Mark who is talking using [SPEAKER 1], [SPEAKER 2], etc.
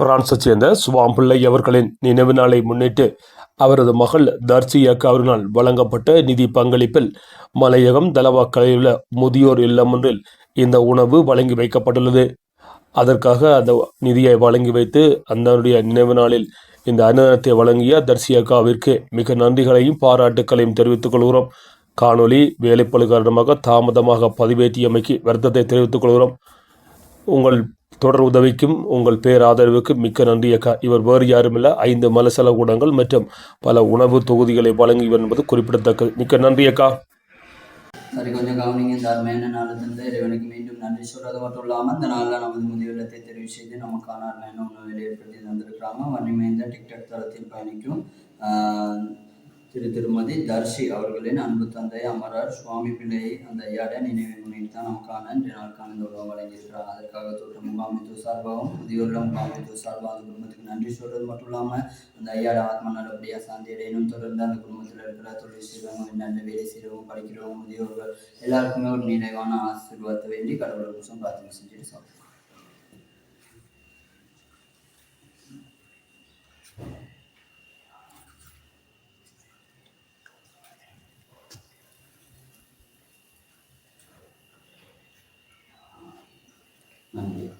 [SPEAKER 1] பிரான்ஸை சேர்ந்த சுவாம் பிள்ளை அவர்களின் நினைவு நாளை முன்னிட்டு அவரது மகள் தர்சி அவரினால் அவர்களால் வழங்கப்பட்ட நிதி பங்களிப்பில் மலையகம் தலவாக்கலையில் உள்ள முதியோர் இல்லம் ஒன்றில் இந்த உணவு வழங்கி வைக்கப்பட்டுள்ளது. அதற்காக அந்த நிதியை வழங்கி வைத்து அந்தனுடைய நினைவு நாளில் இந்த அன்னதானத்தை வழங்கிய தர்சியக்காவிற்கு மிக நன்றிகளையும் பாராட்டுக்களையும் தெரிவித்துக் கொள்கிறோம். காணொளி வேலைப்பழு காரணமாக தாமதமாக பதிவேற்றியமைக்கு வருத்தத்தை தெரிவித்துக் கொள்கிறோம். உங்கள் தொடர் உதவிக்கும் உங்கள் பேராதரவுக்கும் மிக்க நன்றி அக்கா. இவர் வேறு யாருமில்ல. ஐந்து மலசல கூடங்கள் மற்றும் பல உணவு தொகுதிகளை வழங்குவர் என்பது குறிப்பிடத்தக்கது. மிக்க நன்றி அக்கா.
[SPEAKER 2] சரி கொஞ்சம் கவனிங்க. இந்த அருமையான நாள் தந்து இறைவனுக்கு மீண்டும் நன்றி சொல்றது மட்டும் இல்லாமல் இந்த நாளில் நமது முதியோரத்தை தெரிவு செய்து நமக்கான அருமையான உணவுகளை ஏற்படுத்தி தந்திருக்கிறாங்க வன்னிமைந்த டிக்டாக் தளத்தில் பயணிக்கும் ஆஹ், திரு திருமதி தர்ஷி அவர்களின் அன்பு தந்தை அமரர் சுவாமி பிள்ளை அந்த ஐயாட நினைவு முன்னிட்டு தான் நமக்கான இன்றைய நாளுக்கான இந்த உலகம் வழங்கியிருக்கிறார். அதற்காக தோற்ற முகாமைத்துவ சார்பாகவும் முதியோரிடம் முகாமைத்துவ சார்பாக அந்த குடும்பத்துக்கு நன்றி சொல்றது மட்டும் இல்லாமல் அந்த ஐயாட ஆத்மா நல்லபடியாக சாந்தி அடையணும். தொடர்ந்து அந்த குடும்பத்தில் இருக்கிற தொழில் செய்கிறவங்க நல்ல வேலை செய்கிறவங்க படிக்கிறவங்க முதியோர்கள் எல்லாருக்குமே ஒரு நிறைவான ஆசீர்வாதத்தை வேண்டி கடவுளை புருஷன் பிரார்த்தனை செஞ்சுட்டு சாப்பிடுவோம். 嗯